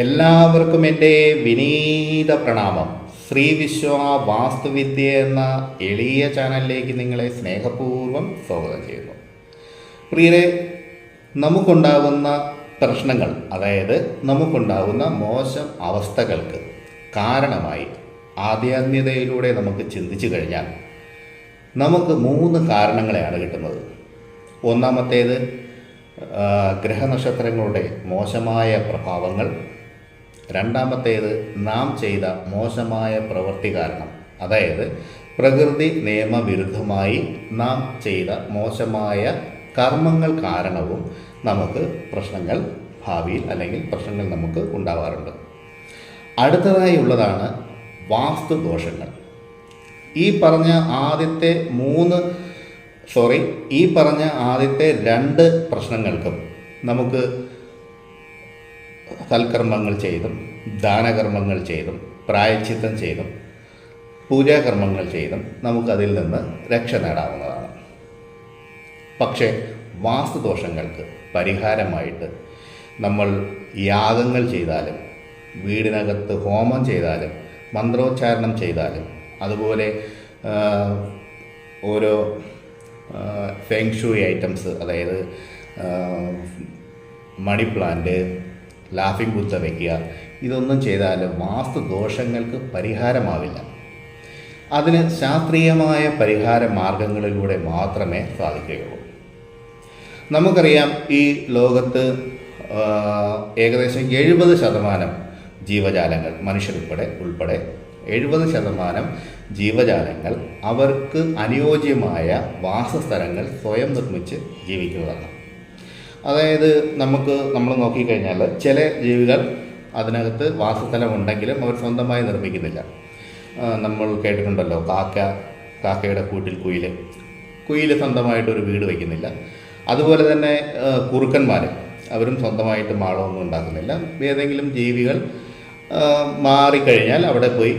എല്ലാവർക്കും എന്റെ വിനീത പ്രണാമം. ശ്രീ വിശ്വ വാസ്തുവിദ്യ എന്ന എളിയ ചാനലിലേക്ക് നിങ്ങളെ സ്നേഹപൂർവം സ്വാഗതം ചെയ്യുന്നു. പ്രിയരെ നമുക്കുണ്ടാകുന്ന പ്രശ്നങ്ങൾ അതായത് നമുക്കുണ്ടാകുന്ന മോശം അവസ്ഥകൾക്ക് കാരണമായി ആധ്യാത്മികതയിലൂടെ നമുക്ക് ചിന്തിച്ചു കഴിഞ്ഞാൽ നമുക്ക് മൂന്ന് കാരണങ്ങളെയാണ് കിട്ടുന്നത്. ഒന്നാമത്തേത് ഗ്രഹനക്ഷത്രങ്ങളുടെ മോശമായ പ്രഭാവങ്ങൾ രണ്ടാമത്തേത് നാം ചെയ്ത മോശമായ പ്രവൃത്തി കാരണം. അതായത് പ്രകൃതി നിയമവിരുദ്ധമായി നാം ചെയ്ത മോശമായ കർമ്മങ്ങൾ കാരണവും നമുക്ക് പ്രശ്നങ്ങൾ ഭാവിയിൽ അല്ലെങ്കിൽ പ്രശ്നങ്ങൾ നമുക്ക് ഉണ്ടാവാറുണ്ട്. അടുത്തതായി ഉള്ളതാണ് വാസ്തുദോഷങ്ങൾ. ഈ പറഞ്ഞ ആദ്യത്തെ മൂന്ന് സോറി ഈ പറഞ്ഞ ആദ്യത്തെ രണ്ട് പ്രശ്നങ്ങൾക്കും നമുക്ക് സൽക്കർമ്മങ്ങൾ ചെയ്തും ദാനകർമ്മങ്ങൾ ചെയ്തും പ്രായച്ചിത്തം ചെയ്തും പൂജാകർമ്മങ്ങൾ ചെയ്തും നമുക്കതിൽ നിന്ന് രക്ഷ നേടാവുന്നതാണ്. പക്ഷേ വാസ്തുദോഷങ്ങൾക്ക് പരിഹാരമായിട്ട് നമ്മൾ യാഗങ്ങൾ ചെയ്താലും വീടിനകത്ത് ഹോമം ചെയ്താലും മന്ത്രോച്ചാരണം ചെയ്താലും അതുപോലെ ഓരോ ഫെങ്ഷൂയി ഐറ്റംസ് അതായത് മണി പ്ലാന്റ് ലാഫിംഗ് ബുദ്ധ വയ്ക്കുക ഇതൊന്നും ചെയ്താൽ വാസ്തുദോഷങ്ങൾക്ക് പരിഹാരമാവില്ല. അതിന് ശാസ്ത്രീയമായ പരിഹാര മാർഗങ്ങളിലൂടെ മാത്രമേ സാധിക്കുകയുള്ളൂ. നമുക്കറിയാം ഈ ലോകത്ത് ഏകദേശം എഴുപത് ശതമാനം ജീവജാലങ്ങൾ മനുഷ്യരുൾപ്പെടെ ഉൾപ്പെടെ എഴുപത് ശതമാനം ജീവജാലങ്ങൾ അവർക്ക് അനുയോജ്യമായ വാസസ്ഥലങ്ങൾ സ്വയം നിർമ്മിച്ച് ജീവിക്കുന്നതാണ്. അതായത് നമുക്ക് നമ്മൾ നോക്കിക്കഴിഞ്ഞാൽ ചില ജീവികൾ അതിനകത്ത് വാസസ്ഥലം ഉണ്ടെങ്കിലും അവർ സ്വന്തമായി നിർമ്മിക്കുന്നില്ല. നമ്മൾ കേട്ടിട്ടുണ്ടല്ലോ കാക്ക കാക്കയുടെ കൂട്ടിൽ കുയിൽ കുയിൽ സ്വന്തമായിട്ടൊരു വീട് വയ്ക്കുന്നില്ല. അതുപോലെ തന്നെ കുറുക്കന്മാർ അവരും സ്വന്തമായിട്ട് മാളമൊന്നും ഉണ്ടാക്കുന്നില്ല. ഏതെങ്കിലും ജീവികൾ മാറിക്കഴിഞ്ഞാൽ അവിടെ പോയി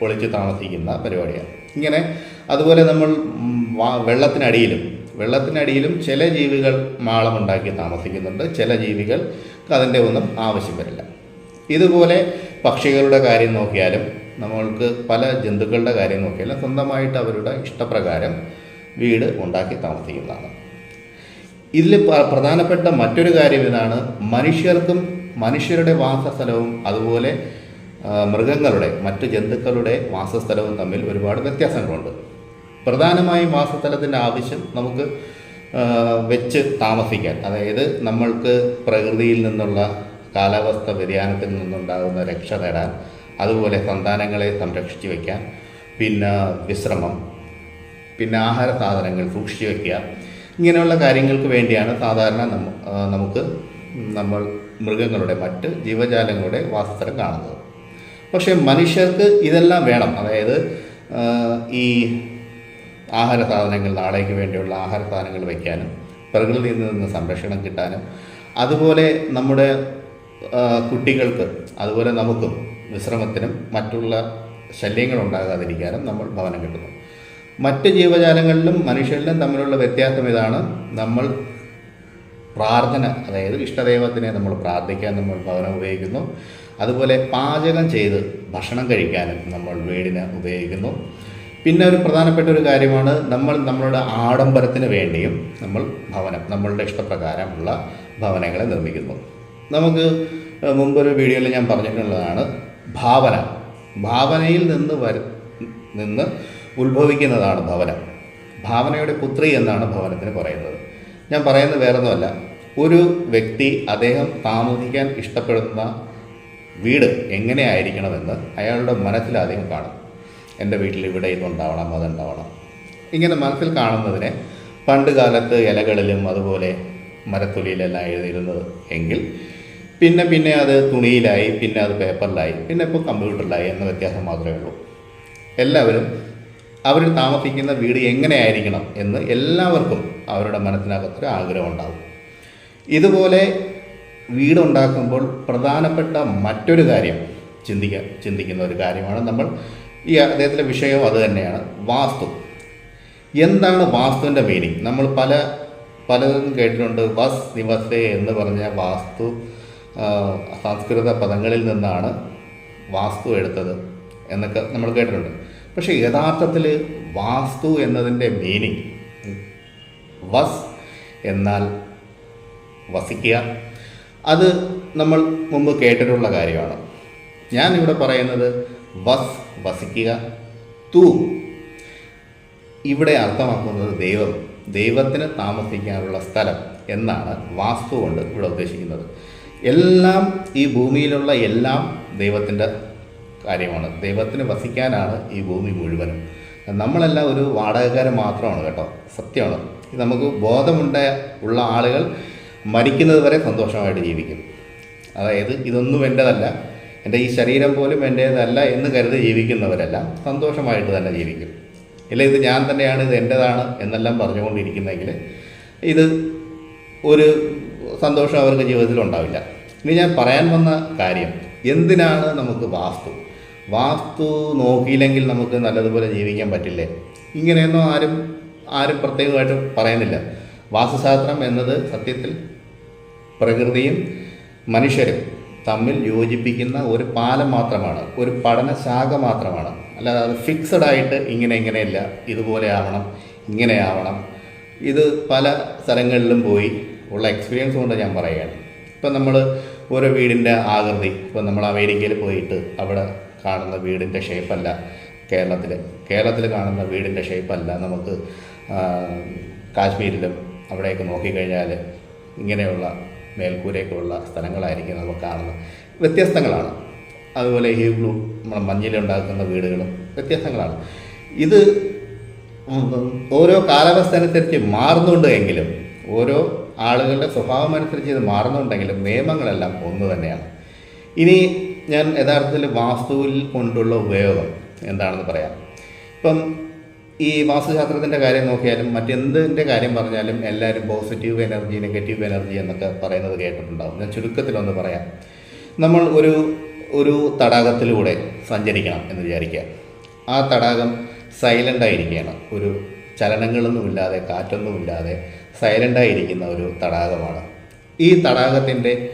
പൊളിച്ച് താമസിക്കുന്ന പരിപാടിയാണ്. ഇങ്ങനെ അതുപോലെ നമ്മൾ വെള്ളത്തിനടിയിലും വെള്ളത്തിനടിയിലും ചില ജീവികൾ മാളമുണ്ടാക്കി താമസിക്കുന്നുണ്ട്. ചില ജീവികൾക്ക് അതിന്റെ ഒന്നും ആവശ്യം വരില്ല. ഇതുപോലെ പക്ഷികളുടെ കാര്യം നോക്കിയാലും നമ്മൾക്ക് പല ജന്തുക്കളുടെ കാര്യം നോക്കിയാലും സ്വന്തമായിട്ട് അവരുടെ ഇഷ്ടപ്രകാരം വീട് ഉണ്ടാക്കി താമസിക്കുന്നതാണ്. ഇതിൽ പ്രധാനപ്പെട്ട മറ്റൊരു കാര്യം ഇതാണ്. മനുഷ്യർക്കും മനുഷ്യരുടെ വാസസ്ഥലവും അതുപോലെ മൃഗങ്ങളുടെ മറ്റ് ജന്തുക്കളുടെ വാസസ്ഥലവും തമ്മിൽ ഒരുപാട് വ്യത്യാസങ്ങളുണ്ട്. പ്രധാനമായും വാസസ്ഥലത്തിന്റെ ആവശ്യം നമുക്ക് വെച്ച് താമസിക്കാൻ. അതായത് നമ്മൾക്ക് പ്രകൃതിയിൽ നിന്നുള്ള കാലാവസ്ഥ വ്യതിയാനത്തിൽ നിന്നുണ്ടാകുന്ന രക്ഷ നേടാൻ അതുപോലെ സന്താനങ്ങളെ സംരക്ഷിച്ചു വയ്ക്കാൻ പിന്നെ വിശ്രമം പിന്നെ ആഹാര സാധനങ്ങൾ സൂക്ഷിച്ചു വയ്ക്കുക ഇങ്ങനെയുള്ള കാര്യങ്ങൾക്ക് വേണ്ടിയാണ് സാധാരണ നമുക്ക് നമ്മൾ മൃഗങ്ങളുടെ മറ്റ് ജീവജാലങ്ങളുടെ വാസസ്ഥലം കാണുന്നത്. പക്ഷേ മനുഷ്യർക്ക് ഇതെല്ലാം വേണം. അതായത് ഈ ആഹാര സാധനങ്ങൾ നാളേക്ക് വേണ്ടിയുള്ള ആഹാര സാധനങ്ങൾ വയ്ക്കാനും പ്രകൃതിയിൽ നിന്ന് സംരക്ഷണം കിട്ടാനും അതുപോലെ നമ്മുടെ കുട്ടികൾക്ക് അതുപോലെ നമുക്കും വിശ്രമത്തിനും മറ്റുള്ള ശല്യങ്ങൾ ഉണ്ടാകാതിരിക്കാനും നമ്മൾ ഭവനം കിട്ടുന്നു. മറ്റ് ജീവജാലങ്ങളിലും മനുഷ്യരിലും തമ്മിലുള്ള വ്യത്യാസം ഇതാണ്. നമ്മൾ പ്രാർത്ഥന അതായത് ഇഷ്ടദൈവത്തിനെ നമ്മൾ പ്രാർത്ഥിക്കാൻ നമ്മൾ ഭവനം ഉപയോഗിക്കുന്നു. അതുപോലെ പാചകം ചെയ്ത് ഭക്ഷണം കഴിക്കാനും നമ്മൾ വീടിന് ഉപയോഗിക്കുന്നു. പിന്നെ ഒരു പ്രധാനപ്പെട്ട ഒരു കാര്യമാണ് നമ്മൾ നമ്മളുടെ ആഡംബരത്തിന് വേണ്ടിയും നമ്മൾ ഭവനം നമ്മളുടെ ഇഷ്ടപ്രകാരമുള്ള ഭവനങ്ങളെ നിർമ്മിക്കുന്നു. നമുക്ക് മുമ്പൊരു വീഡിയോയിൽ ഞാൻ പറഞ്ഞിട്ടുള്ളതാണ് ഭാവന. ഭാവനയിൽ നിന്ന് വര നിന്ന് ഉത്ഭവിക്കുന്നതാണ് ഭവനം. ഭാവനയുടെ പുത്രി എന്നാണ് ഭവനത്തിന് പറയുന്നത്. ഞാൻ പറയുന്നത് വേറൊന്നുമല്ല. ഒരു വ്യക്തി അദ്ദേഹം താമസിക്കാൻ ഇഷ്ടപ്പെടുന്ന വീട് എങ്ങനെയായിരിക്കണമെന്ന് അയാളുടെ മനസ്സിൽ ആദ്യം കാണും. എന്റെ വീട്ടിൽ ഇവിടെ ഇതുണ്ടാവണം അതുണ്ടാവണം ഇങ്ങനെ മനസ്സിൽ കാണുന്നതിനെ പണ്ട് കാലത്ത് ഇലകളിലും അതുപോലെ മരത്തൊലിയിലെല്ലാം എഴുതിയിരുന്നത് എങ്കിൽ പിന്നെ പിന്നെ അത് തുണിയിലായി പിന്നെ അത് പേപ്പറിലായി പിന്നെ ഇപ്പോൾ കമ്പ്യൂട്ടറിലായി എന്ന വ്യത്യാസം മാത്രമേ ഉള്ളൂ. എല്ലാവരും അവർ താമസിക്കുന്ന വീട് എങ്ങനെയായിരിക്കണം എന്ന് എല്ലാവർക്കും അവരുടെ മനസ്സിനകത്തൊരു ആഗ്രഹം ഉണ്ടാകും ഇതുപോലെ വീടുണ്ടാക്കുമ്പോൾ പ്രധാനപ്പെട്ട മറ്റൊരു കാര്യം ചിന്തിക്കാൻ ചിന്തിക്കുന്ന ഒരു കാര്യമാണ് നമ്മൾ ഈ അദ്ദേഹത്തിന്റെ വിഷയം അത് തന്നെയാണ്. വാസ്തു. എന്താണ് വാസ്തുവിന്റെ മീനിങ് നമ്മൾ പല പലതും കേട്ടിട്ടുണ്ട്. വസ് നിവസേ എന്ന് പറഞ്ഞ വാസ്തു സംസ്കൃത പദങ്ങളിൽ നിന്നാണ് വാസ്തു എടുത്തത് എന്നൊക്കെ നമ്മൾ കേട്ടിട്ടുണ്ട്. പക്ഷേ യഥാർത്ഥത്തിൽ വാസ്തു എന്നതിന്റെ മീനിങ് വസ് എന്നാൽ വസിക്കുക അത് നമ്മൾ മുമ്പ് കേട്ടിട്ടുള്ള കാര്യമാണ്. ഞാനിവിടെ പറയുന്നത് വസ് വസിക്കുക. തു. ഇവിടെ അർത്ഥമാക്കുന്നത് ദൈവം ദൈവത്തിന് താമസിക്കാനുള്ള സ്ഥലം എന്നാണ് വാസ്തു കൊണ്ട് ഇവിടെ ഉദ്ദേശിക്കുന്നത്. എല്ലാം ഈ ഭൂമിയിലുള്ള എല്ലാം ദൈവത്തിന്റെ കാര്യമാണ്. ദൈവത്തിന് വസിക്കാനാണ് ഈ ഭൂമി മുഴുവനും. നമ്മളെല്ലാം ഒരു വാടകക്കാരൻ മാത്രമാണ് കേട്ടോ. സത്യമാണ്. നമുക്ക് ബോധമുണ്ട ഉള്ള ആളുകൾ മരിക്കുന്നത് വരെ സന്തോഷമായിട്ട് ജീവിക്കും. അതായത് ഇതൊന്നും എന്റെതല്ല എന്റെ ഈ ശരീരം പോലും എന്റേതല്ല എന്ന് കരുതി ജീവിക്കുന്നവരെല്ലാം സന്തോഷമായിട്ട് തന്നെ ജീവിക്കും. ഇല്ല ഇത് ഞാൻ തന്നെയാണ് ഇത് എന്റെതാണ് എന്നെല്ലാം പറഞ്ഞുകൊണ്ടിരിക്കുന്നെങ്കിൽ ഇത് ഒരു സന്തോഷം അവർക്ക് ജീവിതത്തിൽ ഉണ്ടാവില്ല. ഇനി ഞാൻ പറയാൻ വന്ന കാര്യം എന്തിനാണ് നമുക്ക് വാസ്തു? വാസ്തു നോക്കിയില്ലെങ്കിൽ നമുക്ക് നല്ലതുപോലെ ജീവിക്കാൻ പറ്റില്ലേ? ഇങ്ങനെയൊന്നും ആരും ആരും പ്രത്യേകമായിട്ട് പറയുന്നില്ല. വാസ്തുശാസ്ത്രം എന്നത് സത്യത്തിൽ പ്രകൃതിയും മനുഷ്യരും തമ്മിൽ യോജിപ്പിക്കുന്ന ഒരു പാലം മാത്രമാണ് ഒരു പഠനശാഖ മാത്രമാണ്. അല്ലാതെ അത് ഫിക്സഡ് ആയിട്ട് ഇങ്ങനെ ഇങ്ങനെയല്ല ഇതുപോലെ ആവണം ഇങ്ങനെ ആവണം. ഇത് പല സ്ഥലങ്ങളിലും പോയി ഉള്ള എക്സ്പീരിയൻസ് കൊണ്ട് ഞാൻ പറയുകയാണ്. ഇപ്പം നമ്മൾ ഓരോ വീടിന്റെ ആകൃതി ഇപ്പം നമ്മൾ അമേരിക്കയിൽ പോയിട്ട് അവിടെ കാണുന്ന വീടിന്റെ ഷേപ്പല്ല കേരളത്തിൽ കേരളത്തിൽ കാണുന്ന വീടിന്റെ ഷേപ്പല്ല നമുക്ക് കാശ്മീരിലും അവിടെയൊക്കെ നോക്കിക്കഴിഞ്ഞാൽ ഇങ്ങനെയുള്ള മേൽക്കൂരയൊക്കെ ഉള്ള സ്ഥലങ്ങളായിരിക്കും നമുക്ക് കാണുന്നത്. വ്യത്യസ്തങ്ങളാണ്. അതുപോലെ ഹീബ്ലു നമ്മുടെ മഞ്ഞിലുണ്ടാക്കുന്ന വീടുകളും വ്യത്യസ്തങ്ങളാണ്. ഇത് ഓരോ കാലാവസ്ഥ അനുസരിച്ച് മാറുന്നുണ്ട് എങ്കിലും ഓരോ ആളുകളുടെ സ്വഭാവം അനുസരിച്ച് ഇത് മാറുന്നുണ്ടെങ്കിലും നിയമങ്ങളെല്ലാം ഒന്ന് തന്നെയാണ്. ഇനി ഞാൻ യഥാർത്ഥത്തിൽ വാസ്തുവിൽ കൊണ്ടുള്ള ഉപയോഗം എന്താണെന്ന് പറയാം. ഇപ്പം ഈ വാസ്തുശാസ്ത്രത്തിന്റെ കാര്യം നോക്കിയാലും മറ്റെന്തിന്റെ കാര്യം പറഞ്ഞാലും എല്ലാവരും പോസിറ്റീവ് എനർജി നെഗറ്റീവ് എനർജി എന്നൊക്കെ പറയുന്നത് കേട്ടിട്ടുണ്ടാകും ഞാൻ ചുരുക്കത്തിലൊന്ന് പറയാം. നമ്മൾ ഒരു ഒരു തടാകത്തിലൂടെ സഞ്ചരിക്കണം എന്ന് വിചാരിക്കുക. ആ തടാകം സൈലന്റായിരിക്കുകയാണ് ഒരു ചലനങ്ങളൊന്നുമില്ലാതെ കാറ്റൊന്നുമില്ലാതെ സൈലന്റായിരിക്കുന്ന ഒരു തടാകമാണ്. ഈ തടാകത്തിന്റെ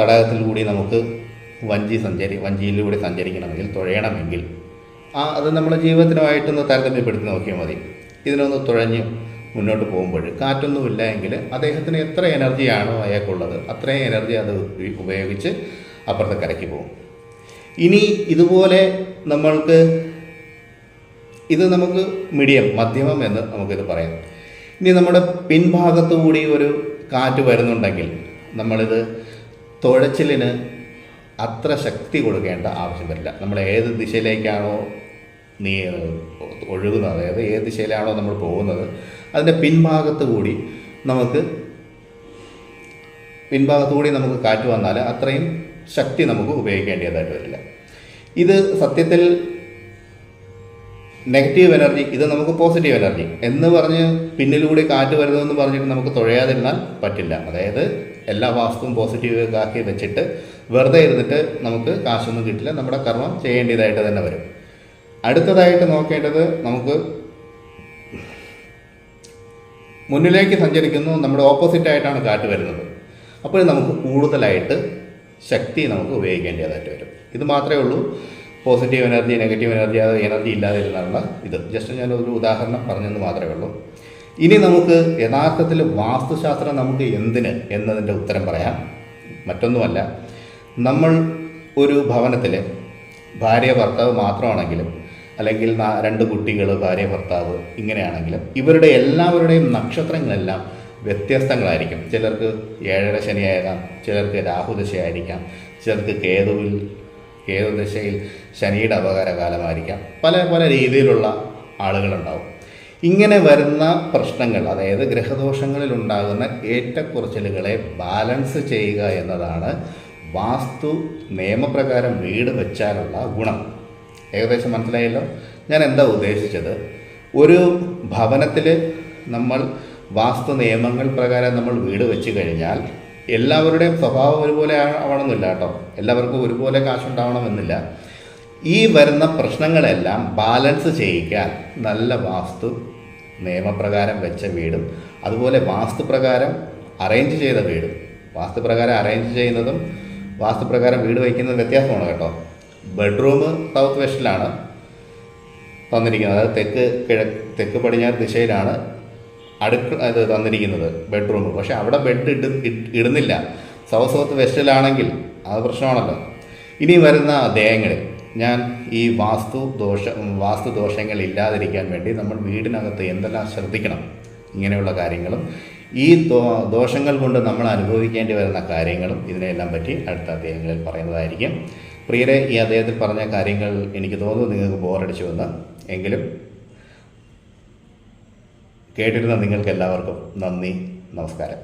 തടാകത്തിലൂടെ നമുക്ക് വഞ്ചി സഞ്ചരി വഞ്ചിയിലൂടെ സഞ്ചരിക്കണമെങ്കിൽ തുഴയണമെങ്കിൽ ആ അത് നമ്മുടെ ജീവിതത്തിനുമായിട്ടൊന്ന് താരതമ്യപ്പെടുത്തി നോക്കിയാൽ മതി. ഇതിനൊന്ന് തുഴഞ്ഞ് മുന്നോട്ട് പോകുമ്പോൾ കാറ്റൊന്നുമില്ല എങ്കിൽ അദ്ദേഹത്തിന് എത്ര എനർജിയാണോ അയാൾക്കുള്ളത് അത്രയും എനർജി അത് ഉപയോഗിച്ച് അപ്പുറത്തെ കരയ്ക്ക് പോകും. ഇനി ഇതുപോലെ നമ്മൾക്ക് ഇത് നമുക്ക് മീഡിയം മധ്യമം എന്ന് നമുക്കിത് പറയാം. ഇനി നമ്മുടെ പിൻഭാഗത്തു കൂടി ഒരു കാറ്റ് വരുന്നുണ്ടെങ്കിൽ നമ്മളിത് തുഴച്ചിലിന് അത്ര ശക്തി കൊടുക്കേണ്ട ആവശ്യം വരില്ല. നമ്മൾ ഏത് ദിശയിലേക്കാണോ നീ ഒഴുകുന്നത് അതായത് ഏത് ദിശയിലാണോ നമ്മൾ പോകുന്നത് അതിന്റെ പിൻഭാഗത്ത് കൂടി നമുക്ക് പിൻഭാഗത്തു കൂടി നമുക്ക് കാറ്റ് വന്നാൽ അത്രയും ശക്തി നമുക്ക് ഉപയോഗിക്കേണ്ടതായിട്ട് വരില്ല. ഇത് സത്യത്തിൽ നെഗറ്റീവ് എനർജി ഇത് നമുക്ക് പോസിറ്റീവ് എനർജി എന്ന് പറഞ്ഞ് പിന്നിലൂടെ കാറ്റ് വരുന്നതെന്ന് പറഞ്ഞിട്ട് നമുക്ക് തുഴയാതിരുന്നാൽ പറ്റില്ല. അതായത് എല്ലാ വാസ്തുവും പോസിറ്റീവ് ആക്കി വെച്ചിട്ട് വെറുതെ ഇരുന്നിട്ട് നമുക്ക് കാശൊന്നും കിട്ടില്ല. നമ്മുടെ കർമ്മം ചെയ്യേണ്ടതായിട്ട് തന്നെ വരും. അടുത്തതായിട്ട് നോക്കേണ്ടത് നമുക്ക് മുന്നിലേക്ക് സഞ്ചരിക്കുന്നു നമ്മുടെ ഓപ്പോസിറ്റ് ആയിട്ടാണ് കാറ്റ് വരുന്നത്. അപ്പോൾ നമുക്ക് കൂടുതലായിട്ട് ശക്തി നമുക്ക് ഉപയോഗിക്കേണ്ടതായിട്ട് വരും. ഇത് മാത്രമേ ഉള്ളൂ. പോസിറ്റീവ് എനർജി നെഗറ്റീവ് എനർജി അത് എനർജി ഇല്ലാതിരുന്നുള്ള ഇത്. ജസ്റ്റ് ഞാനൊരു ഉദാഹരണം പറഞ്ഞെന്ന് മാത്രമേ ഉള്ളൂ. ഇനി നമുക്ക് യഥാർത്ഥത്തിൽ വാസ്തുശാസ്ത്രം നമുക്ക് എന്തിന് എന്നതിന്റെ ഉത്തരം പറയാം. മറ്റൊന്നുമല്ല നമ്മൾ ഒരു ഭവനത്തിൽ ഭാര്യ ഭർത്താവ് മാത്രമാണെങ്കിലും അല്ലെങ്കിൽ രണ്ട് കുട്ടികൾ ഭാര്യ ഭർത്താവ് ഇങ്ങനെയാണെങ്കിലും ഇവരുടെ എല്ലാവരുടെയും നക്ഷത്രങ്ങളെല്ലാം വ്യത്യസ്തങ്ങളായിരിക്കും. ചിലർക്ക് ഏഴര ശനിയാകാം ചിലർക്ക് രാഹുദശയായിരിക്കാം ചിലർക്ക് കേതുവിൽ കേതുദശയിൽ ശനിയുടെ അപകാരകാലമായിരിക്കാം. പല പല രീതിയിലുള്ള ആളുകളുണ്ടാവും. ഇങ്ങനെ വരുന്ന പ്രശ്നങ്ങൾ അതായത് ഗ്രഹദോഷങ്ങളിൽ ഉണ്ടാകുന്ന ഏറ്റക്കുറച്ചിലുകളെ ബാലൻസ് ചെയ്യുക എന്നതാണ് വാസ്തു നിയമപ്രകാരം വീട് വെച്ചാലുള്ള ഗുണം. ഏകദേശം മനസ്സിലായല്ലോ? ഞാൻ എന്താ ഉദ്ദേശിച്ചത്? ഒരു ഭവനത്തിൽ നമ്മൾ വാസ്തു നിയമങ്ങൾ പ്രകാരം നമ്മൾ വീട് വെച്ച് കഴിഞ്ഞാൽ എല്ലാവരുടെയും സ്വഭാവം ഒരുപോലെ ആവണമെന്നില്ല കേട്ടോ. എല്ലാവർക്കും ഒരുപോലെ കാശുണ്ടാവണമെന്നില്ല. ഈ വരുന്ന പ്രശ്നങ്ങളെല്ലാം ബാലൻസ് ചെയ്യിക്കാൻ നല്ല വാസ്തു നിയമപ്രകാരം വെച്ച വീടും അതുപോലെ വാസ്തുപ്രകാരം അറേഞ്ച് ചെയ്ത വീടും വാസ്തുപ്രകാരം അറേഞ്ച് ചെയ്യുന്നതും വാസ്തുപ്രകാരം വീട് വയ്ക്കുന്നതും വ്യത്യാസമാണ് കേട്ടോ. ബെഡ്റൂം സൗത്ത് വെസ്റ്റിലാണ് തന്നിരിക്കുന്നത്. അതായത് തെക്ക് കിഴക്ക് തെക്ക് പടിഞ്ഞാറ് ദിശയിലാണ് അടുക്ക ഇത് തന്നിരിക്കുന്നത് ബെഡ്റൂം പക്ഷേ അവിടെ ബെഡ് ഇട് ഇടുന്നില്ല. സൗത്ത് സൗത്ത് വെസ്റ്റിലാണെങ്കിൽ അത് പ്രശ്നമാണല്ലോ. ഇനി വരുന്ന അദ്ദേഹങ്ങളിൽ ഞാൻ ഈ വാസ്തു ദോഷ വാസ്തു ദോഷങ്ങൾ ഇല്ലാതിരിക്കാൻ വേണ്ടി നമ്മൾ വീടിനകത്ത് എന്തെല്ലാം ശ്രദ്ധിക്കണം ഇങ്ങനെയുള്ള കാര്യങ്ങളും ഈ ദോഷങ്ങൾ കൊണ്ട് നമ്മൾ അനുഭവിക്കേണ്ടി വരുന്ന കാര്യങ്ങളും ഇതിനെല്ലാം പറ്റി അടുത്ത അധ്യായങ്ങളിൽ പറയുന്നതായിരിക്കും. പ്രിയരെ ഈ അദ്ദേഹത്തിൽ പറഞ്ഞ കാര്യങ്ങൾ എനിക്ക് തോന്നുന്നു നിങ്ങൾക്ക് ബോറടിച്ചു എന്ന് എങ്കിലും കേട്ടിരുന്ന നിങ്ങൾക്ക് എല്ലാവർക്കും നന്ദി നമസ്കാരം.